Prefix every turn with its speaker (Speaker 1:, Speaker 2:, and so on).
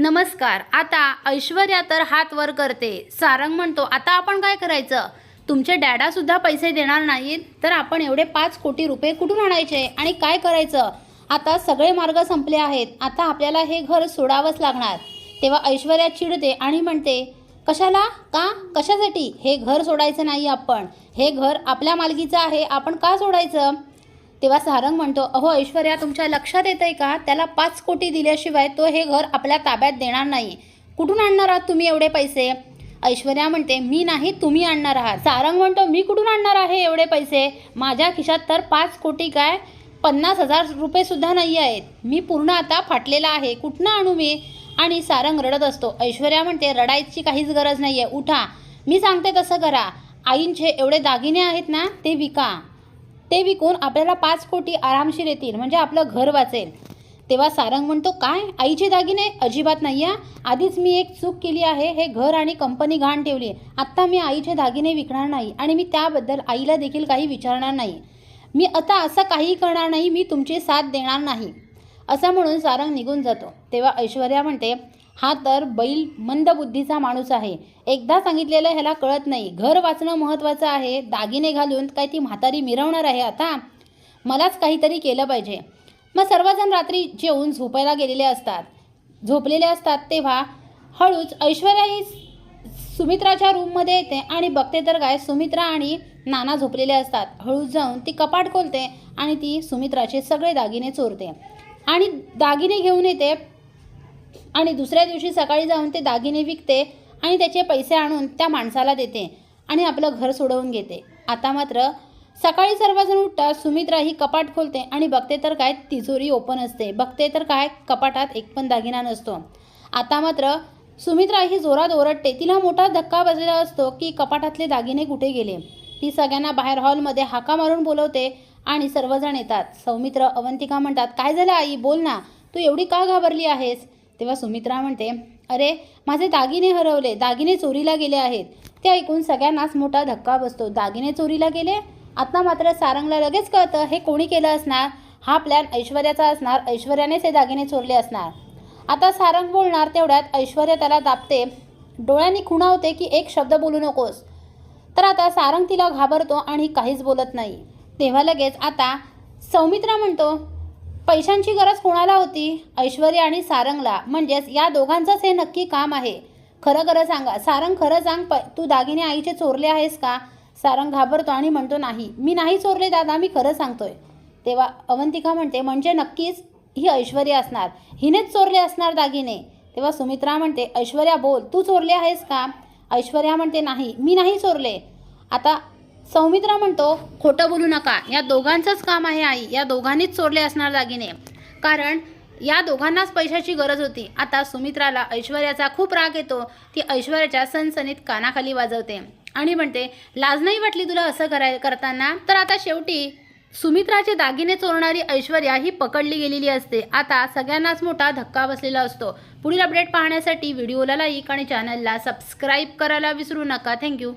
Speaker 1: नमस्कार आता ऐश्वर्या तर हात वर करते. सारंग म्हणतो आता आपण काय करायचं? तुमचे डॅडासुद्धा पैसे देणार नाहीत तर आपण एवढे पाच कोटी रुपये कुठून आणायचे आणि काय करायचं? आता सगळे मार्ग संपले आहेत. आता आपल्याला हे घर सोडावंच लागणार. तेव्हा ऐश्वर्या चिडते आणि म्हणते कशाला? का? कशासाठी? हे घर सोडायचं नाही आपण. हे घर आपल्या मालकीचं आहे. आपण का सोडायचं? तेव्हा सारंग म्हणतो अहो ऐश्वर्या तुमच्या लक्षात येत आहे का? त्याला पाच कोटी दिल्याशिवाय तो हे घर आपल्या ताब्यात देणार नाही कुठून आणणार आहात तुम्ही एवढे पैसे? ऐश्वर्या म्हणते मी नाही तुम्ही आणणार आहात. सारंग म्हणतो मी कुठून आणणार आहे एवढे पैसे? माझ्या खिशात तर पाच कोटी काय? पन्नास हजार रुपयेसुद्धा नाही आहेत. मी पूर्ण आता फाटलेला आहे. कुठनं आणू मी? आणि सारंग रडत असतो. ऐश्वर्या म्हणते रडायची काहीच गरज नाही आहे उठा. मी सांगते तसं करा. आईंचे एवढे दागिने आहेत ना ते विका. ते विकून आपल्याला पाच कोटी आरामशीर येतील म्हणजे आपलं घर वाचेल. तेव्हा सारंग म्हणतो काय? आईचे दागिने अजिबात नाही आहे आधीच मी एक चूक केली आहे हे घर आणि कंपनी घाण ठेवली आत्ता मी आईचे दागिने विकणार नाही आणि मी त्याबद्दल आईला देखील काही विचारणार नाही. मी आता असं काही करणार नाही मी तुमची साथ देणार नाही. असं म्हणून सारंग निघून जातो. तेव्हा ऐश्वर्या म्हणते हा तर बैल मंदबुद्धीचा माणूस आहे. एकदा सांगितलेलं ह्याला कळत नाही. घर वाचणं महत्त्वाचं आहे. दागिने घालून काय ती म्हातारी मिरवणार आहे आता? मलाच काहीतरी केलं पाहिजे. मग सर्वजण रात्री जेवून झोपायला गेलेले असतात. झोपलेले असतात तेव्हा हळूच ऐश्वर्या ही सुमित्राच्या रूममध्ये येते आणि बघते तर काय सुमित्रा आणि नाना झोपलेले असतात. हळूच जाऊन ती कपाट खोलते आणि ती सुमित्राचे सगळे दागिने चोरते. आणि दागिने घेऊन येते. आणि दुसऱ्या दिवशी सकाळी जाऊन ते दागिने विकते आणि त्याचे पैसे आणून त्या माणसाला देते आणि आपलं घर सोडवून घेते. आता मात्र सकाळी सर्वजण उठतात सुमित्रा ही कपाट खोलते आणि बघते तर काय तिजोरी ओपन असते. बघते तर काय कपाटात एक पण दागिना नसतो. आता मात्र सुमित्रा ही जोरात ओरडते. तिला मोठा धक्का बसलेला असतो की कपाटातले दागिने कुठे गेले? ती सगळ्यांना बाहेर हॉलमध्ये हाका मारून बोलवते. आणि सर्वजण येतात. सौमित्र अवंतिका म्हणतात काय झालं आई? बोल ना. तू एवढी का घाबरली आहेस? तेव्हा सुमित्रा म्हणते अरे माझे दागिने हरवले. दागिने चोरीला गेले आहेत. ते ऐकून सगळ्यांनाच मोठा धक्का बसतो. दागिने चोरीला गेले? आता मात्र सारंगला लगेच कळतं हे कोणी केलं असणार? हा प्लॅन ऐश्वर्याचा असणार. ऐश्वर्यानेच हे दागिने चोरले असणार. आता सारंग बोलणार तेवढ्यात ऐश्वर्या त्याला दाबते. डोळ्यांनी खुणावते की एक शब्द बोलू नकोस. तर आता सारंग तिला घाबरतो आणि काहीच बोलत नाही. तेव्हा लगेच आता सौमित्रा म्हणतो पैशांची गरज कोणाला होती? ऐश्वर्या आणि सारंगला. म्हणजेच या दोघांचंच हे नक्की काम आहे. खरं खरं सांगा. सारंग खरं सांग प तू दागिने आईचे चोरले आहेस का सारंग घाबरतो आणि म्हणतो नाही. मी नाही चोरले दादा मी खरं सांगतोय तेव्हा अवंतिका म्हणते म्हणजे नक्कीच ही ऐश्वर्या असणार. हिनेच चोरले असणार दागिने तेव्हा सुमित्रा म्हणते ऐश्वर्या बोल. तू चोरले आहेस का ऐश्वर्या म्हणते नाही. मी नाही चोरले. आता सौमित्रा म्हणतो खोटं बोलू नका. या दोघांचंच काम आहे आई. या दोघांनीच चोरले असणार दागिने. कारण या दोघांनाच पैशाची गरज होती. आता सुमित्राला ऐश्वर्याचा खूप राग येतो. ती ऐश्वर्याच्या सनसनीत कानाखाली वाजवते आणि म्हणते लाज नाही वाटली तुला असं कराय करताना? तर आता शेवटी सुमित्राचे दागिने चोरणारी ऐश्वर्या ही पकडली गेलेली असते. आता सगळ्यांनाच मोठा धक्का बसलेला असतो. पुढील अपडेट पाहण्यासाठी व्हिडिओला लाईक आणि चॅनलला सबस्क्राईब करायला विसरू नका. थँक्यू